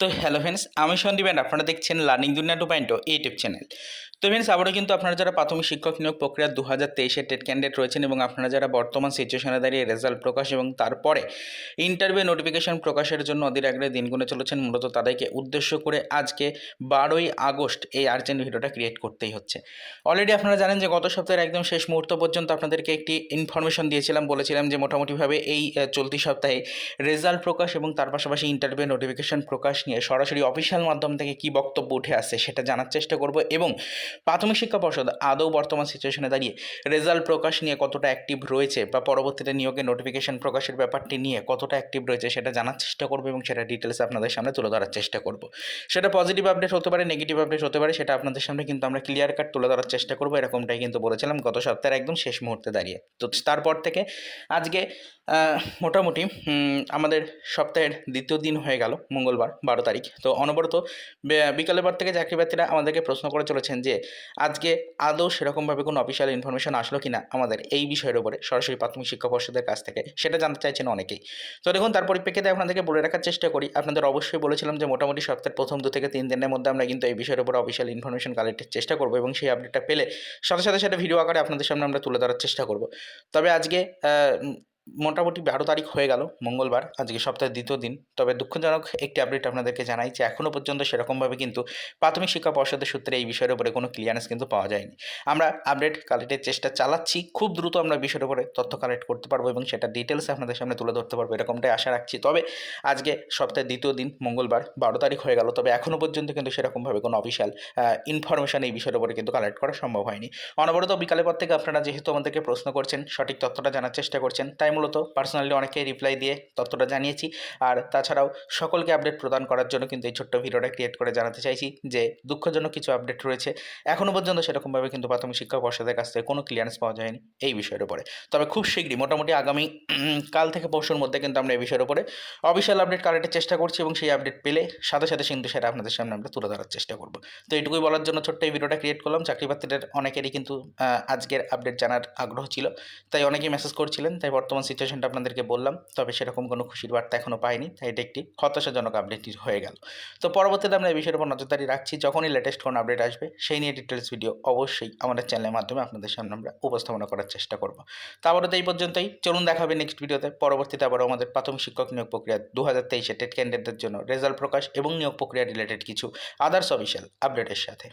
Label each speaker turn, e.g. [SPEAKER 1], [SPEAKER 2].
[SPEAKER 1] তো hello friends আমি Sandeep and আপনারা দেখছেন learning Duniya two point YouTube channel তো ফ্রেন্ডস আবারও কিন্তু আপনারা যারা প্রাথমিক শিক্ষক নিয়োগ প্রক্রিয়া দু হাজার তেইশের টেট ক্যান্ডিডেট রয়েছেন এবং আপনারা যারা বর্তমান সিচুয়েশনে দাঁড়িয়ে রেজাল্ট প্রকাশ এবং তারপরে ইন্টারভিউ নোটিফিকেশন প্রকাশের জন্য অধীর আগ্রহে দিন গুনে চলেছেন, মূলত তাদেরকে উদ্দেশ্য করে আজকে বারোই আগস্ট এই আর্জেন্ট ভিডিওটা ক্রিয়েট করতেই হচ্ছে। অলরেডি আপনারা জানেন যে গত সপ্তাহের একদম শেষ মুহূর্ত পর্যন্ত আপনাদেরকে একটি ইনফরমেশন দিয়েছিলাম, বলেছিলাম যে মোটামুটিভাবে এই চলতি সপ্তাহে রেজাল্ট প্রকাশ এবং তার পাশাপাশি ইন্টারভিউ নোটিফিকেশন প্রকাশ নিয়ে সরাসরি অফিসিয়াল মাধ্যম থেকে কী বক্তব্য উঠে আসছে সেটা জানার চেষ্টা করব এবং প্রাথমিক শিক্ষা পর্ষদ আদৌ বর্তমান সিচুয়েশনে দাঁড়িয়ে রেজাল্ট প্রকাশ নিয়ে কতটা অ্যাক্টিভ রয়েছে বা পরবর্তীতে নিয়োগের নোটিফিকেশন প্রকাশের ব্যাপারটি নিয়ে কতটা অ্যাক্টিভ রয়েছে সেটা জানার চেষ্টা করব এবং সেটা ডিটেলস আপনাদের সামনে তুলে ধরার চেষ্টা করব। সেটা পজিটিভ আপডেট হতে পারে নেগেটিভ আপডেট হতে পারে, সেটা আপনাদের সামনে কিন্তু আমরা ক্লিয়ার কাট তুলে ধরার চেষ্টা করব। এরকমটাই কিন্তু বলেছিলাম গত সপ্তাহের একদম শেষ মুহূর্তে দাঁড়িয়ে। তো তারপর থেকে আজকে মোটামুটি আমাদের সপ্তাহের দ্বিতীয় দিন হয়ে গেল, মঙ্গলবার, বারো তারিখ। তো অনবরত বিকালের পর থেকে চাকরিপ্রার্থীরা আমাদেরকে প্রশ্ন করে চলেছেন যে, আজকে আদৌ সেরকমভাবে কোনো অফিসিয়াল ইনফরমেশন আসলো কিনা আমাদের এই বিষয়ের উপরে সরাসরি প্রাথমিক শিক্ষা পর্ষদের কাছ থেকে, সেটা জানতে চাইছেন অনেকেই। তো দেখুন, তার পরিপ্রেক্ষিতে আপনাদেরকে বলে রাখার চেষ্টা করি, আপনাদের অবশ্যই বলেছিলাম যে, মোটামুটি সপ্তাহের প্রথম দু থেকে তিন দিনের মধ্যে আমরা কিন্তু এই বিষয়ের উপর অফিসিয়াল ইনফরমেশন কালেক্টের চেষ্টা করব এবং সেই আপডেটটা পেলে সাথে সাথে সেটা ভিডিও আকারে আপনাদের সামনে আমরা তুলে ধরার চেষ্টা করব। তবে আজকে মোটামুটি বারো তারিখ হয়ে গেল, মঙ্গলবার, আজকে সপ্তাহের দ্বিতীয় দিন। তবে দুঃখজনক একটি আপডেট আপনাদেরকে জানাই যে এখনও পর্যন্ত সেরকমভাবে কিন্তু প্রাথমিক শিক্ষা পর্ষদের সূত্রে এই বিষয়ের উপরে কোনো ক্লিয়ারেন্স কিন্তু পাওয়া যায়নি। আমরা আপডেট কালেক্টের চেষ্টা চালাচ্ছি, খুব দ্রুত আমরা বিষয়ের উপরে তথ্য কালেক্ট করতে পারব এবং সেটা ডিটেলস আপনাদের সামনে তুলে ধরতে পারব, এরকমটাই আশা রাখছি। তবে আজকে সপ্তাহের দ্বিতীয় দিন, মঙ্গলবার, বারো তারিখ হয়ে গেল, তবে এখনও পর্যন্ত কিন্তু সেরকমভাবে কোনো অফিসিয়াল ইনফরমেশান এই বিষয়ের উপরে কিন্তু কালেক্ট করা সম্ভব হয়নি। অনবরত বিকালের পর থেকে আপনারা যেহেতু আমাদেরকে প্রশ্ন করছেন, সঠিক তথ্যটা জানার চেষ্টা করছেন, তাই মূলত পার্সোনালি অনেকেই রিপ্লাই দিয়ে তথ্যটা জানিয়েছি। আর তাছাড়াও সকলকে আপডেট প্রদান করার জন্য কিন্তু এই ছোট্ট ভিডিওটা ক্রিয়েট করে জানাতে চাইছি যে, দুঃখজনক কিছু আপডেট রয়েছে। এখনও পর্যন্ত সেরকমভাবে কিন্তু প্রাথমিক শিক্ষা পর্ষদের কাছ থেকে কোনো ক্লিয়ারেন্স পাওয়া যায়নি এই বিষয়ের উপরে। তবে খুব শীঘ্রই, মোটামুটি আগামী কাল থেকে পরশুর মধ্যে কিন্তু আমরা এই বিষয়ের উপরে অফিসিয়াল আপডেট কালেক্টের চেষ্টা করছি এবং সেই আপডেট পেলে সাথে সাথে কিন্তু সেটা আপনাদের সামনে আমরা তুলে ধরার চেষ্টা করব। তো এইটুকুই বলার জন্য ছোট্ট এই ভিডিওটা ক্রিয়েট করলাম। চাকরি প্রার্থীদের অনেকেরই কিন্তু আজকের আপডেট জানার আগ্রহ ছিল। তাই অনেকেই মেসেজ করছিলেন। তাই বর্তমান সিচুয়েশনটা আপনাদেরকে বললাম, তবে সেরকম কোনো খুশির বার্তা এখনও পাইনি, তাই এটা একটি হতাশাজনক আপডেট হয়ে গেল। তো পরবর্তীতে আমরা এই বিষয়ের উপর নজরদারি রাখছি, যখনই লেটেস্ট কোনো আপডেট আসবে, সেই নিয়ে ডিটেলস ভিডিও অবশ্যই আমাদের চ্যানেলের মাধ্যমে আপনাদের সামনে আমরা উপস্থাপনা করার চেষ্টা করব। তারপরে তো এই পর্যন্তই, চলুন দেখাবে নেক্সট ভিডিওতে পরবর্তীতে আবারও আমাদের প্রাথমিক শিক্ষক নিয়োগ প্রক্রিয়া দু হাজার তেইশে টেট ক্যান্ডিডেটদের জন্য রেজাল্ট প্রকাশ এবং নিয়োগ প্রক্রিয়া রিলেটেড কিছু আদার্স অফিসিয়াল আপডেটের সাথে।